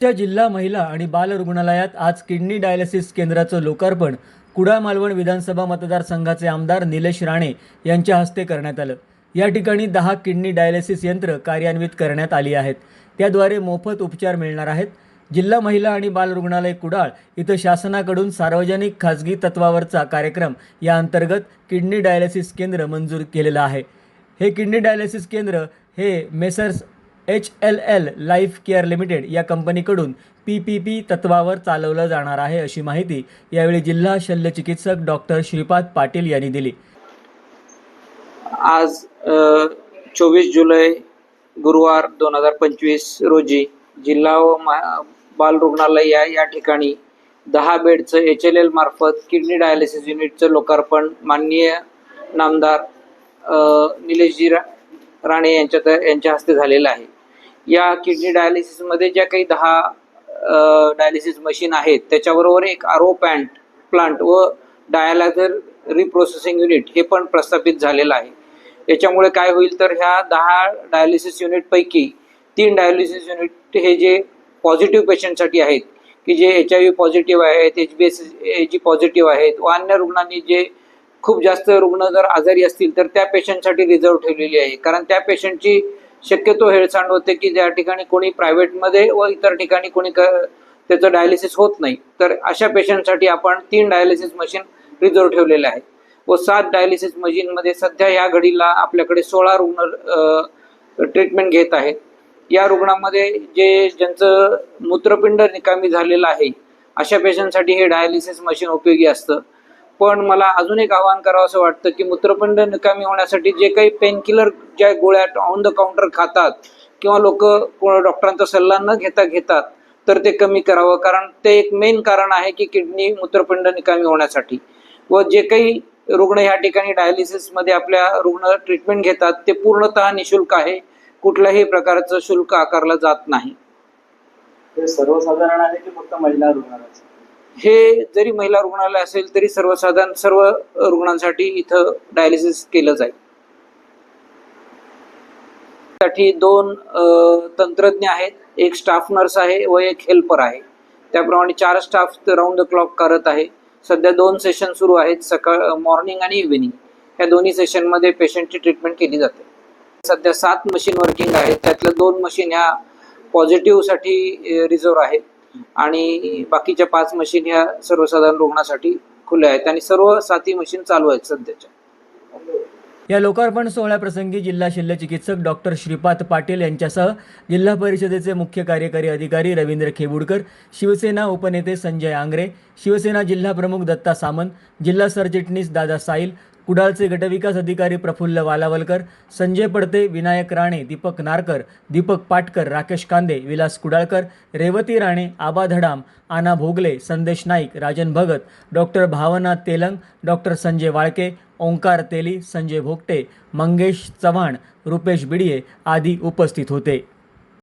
त्या जिल्हा महिला आणि बाल रुग्णालयात आज किडनी डायलिसिस केंद्राचं लोकार्पण कुडाळ मालवण विधानसभा मतदारसंघाचे आमदार निलेश राणे यांच्या हस्ते करण्यात आलं. या ठिकाणी दहा किडनी डायलिसिस यंत्र कार्यान्वित करण्यात आली आहेत. त्याद्वारे मोफत उपचार मिळणार आहेत. जिल्हा महिला आणि बाल रुग्णालय कुडाळ इथं शासनाकडून सार्वजनिक खाजगी तत्वावरचा कार्यक्रम या अंतर्गत किडनी डायलिसिस केंद्र मंजूर केलेलं आहे. हे किडनी डायलिसिस केंद्र हे messrs H L L life care limited या कंपनीकडून पी पी पी तत्वावर चालवलं जाणार आहे अशी माहिती यावेळी जिल्हा शल्यचिकित्सक डॉक्टर श्रीपाद पाटील यांनी दिली. आज चोवीस जुलै गुरुवार दोन हजार पंचवीस रोजी जिल्हा व बाल रुग्णालय या या ठिकाणी दहा बेडचं एच एल एल मार्फत किडनी डायलिसिस युनिटचं लोकार्पण माननीय नामदार निलेशजी राणे यांच्या यांच्या हस्ते झालेलं आहे. या किडनी डायलिसिसमध्ये ज्या काही दहा डायलिसिस मशीन आहेत त्याच्याबरोबर एक आरो पॅन्ट प्लांट व डायलायझर रिप्रोसेसिंग युनिट हे पण प्रस्थापित झालेलं आहे. याच्यामुळे काय होईल तर ह्या दहा डायलिसिस युनिटपैकी तीन डायलिसिस युनिट हे जे पॉझिटिव्ह पेशंटसाठी आहेत की जे एच आय व्ही पॉझिटिव्ह आहेत H B S G positive आहेत व अन्य रुग्णांनी जे खूप जास्त रुग्ण जर आजारी असतील तर त्या पेशंटसाठी रिझर्व ठेवलेली आहे. कारण त्या पेशंटची शक्यतो हेळसांड होते की ज्या ठिकाणी कोणी प्रायव्हेटमध्ये व इतर ठिकाणी कोणी क त्याचं डायलिसिस होत नाही. तर अशा पेशंटसाठी आपण तीन डायलिसिस मशीन रिझर्व ठेवलेले आहेत. व सात डायलिसिस मशीनमध्ये सध्या या घडीला आपल्याकडे सोळा रुग्ण ट्रीटमेंट घेत आहेत. या रुग्णामध्ये जे ज्यांचं मूत्रपिंड निकामी झालेलं आहे अशा पेशंटसाठी हे डायलिसिस मशीन उपयोगी असतं. पण मला अजून एक आवाहन करावं असं वाटतं की मूत्रपिंड निकामी होण्यासाठी जे काही पेनकिलर ज्या गोळ्या ऑन द काउंटर खातात किंवा लोक डॉक्टरांचा सल्ला न घेता घेतात तर ते कमी करावं. कारण ते एक मेन कारण आहे की किडनी मूत्रपिंड निकामी होण्यासाठी. व जे काही रुग्ण ह्या ठिकाणी डायलिसिसमध्ये आपल्या रुग्ण ट्रीटमेंट घेतात ते पूर्णतः निशुल्क आहे. कुठल्याही प्रकारचं शुल्क आकारलं जात नाही. सर्वसाधारण आहे की फक्त महिला रुग्णालयाचं हे जरी महिला रुग्णालय असेल तरी सर्वसाधारण सर्व रुग्णांसाठी इथं डायलिसिस केलं जाईल. साठी दोन तंत्रज्ञ आहेत. एक स्टाफ नर्स आहे व एक हेल्पर आहे. त्याप्रमाणे चार स्टाफ राऊंड द क्लॉक करत आहे. सध्या दोन सेशन सुरू आहेत सकाळ मॉर्निंग आणि इव्हिनिंग या दोन्ही सेशनमध्ये पेशंटची ट्रीटमेंट केली जाते. सध्या सात मशीन वर्किंग आहेत. त्यातल्या दोन मशीन ह्या पॉझिटिव्हसाठी रिझर्व आहेत. आणि बाकीच्या पाच मशीन या सर्वसाधारण रुग्णासाठी खुल्या आहेत. आणि सर्व साती मशीन चालू आहेत सध्याच्या. या लोकार्पण सोहळ्याप्रसंगी जिल्हा शल्यचिकित्सक डॉक्टर श्रीपाद पाटील यांच्यासह जिल्हा परिषदेचे मुख्य कार्यकारी अधिकारी रवींद्र खेबुडकर शिवसेना उपनेते संजय आंग्रे शिवसेना जिल्हा प्रमुख दत्ता सामंत जिल्हा सरचिटणीस दादा साईल कुडाळचे गटविकास अधिकारी प्रफुल्ल वालावलकर संजय पडते विनायक राणे दीपक नारकर दीपक पाटकर राकेश कांदे विलास कुडाळकर रेवती राणे आबा धडाम आना भोगले संदेश नाईक राजन भगत डॉक्टर भावना तेलंग डॉक्टर संजय वाळके ओंकार तेली संजय भोगटे मंगेश चव्हाण रुपेश बिडिये आदी उपस्थित होते.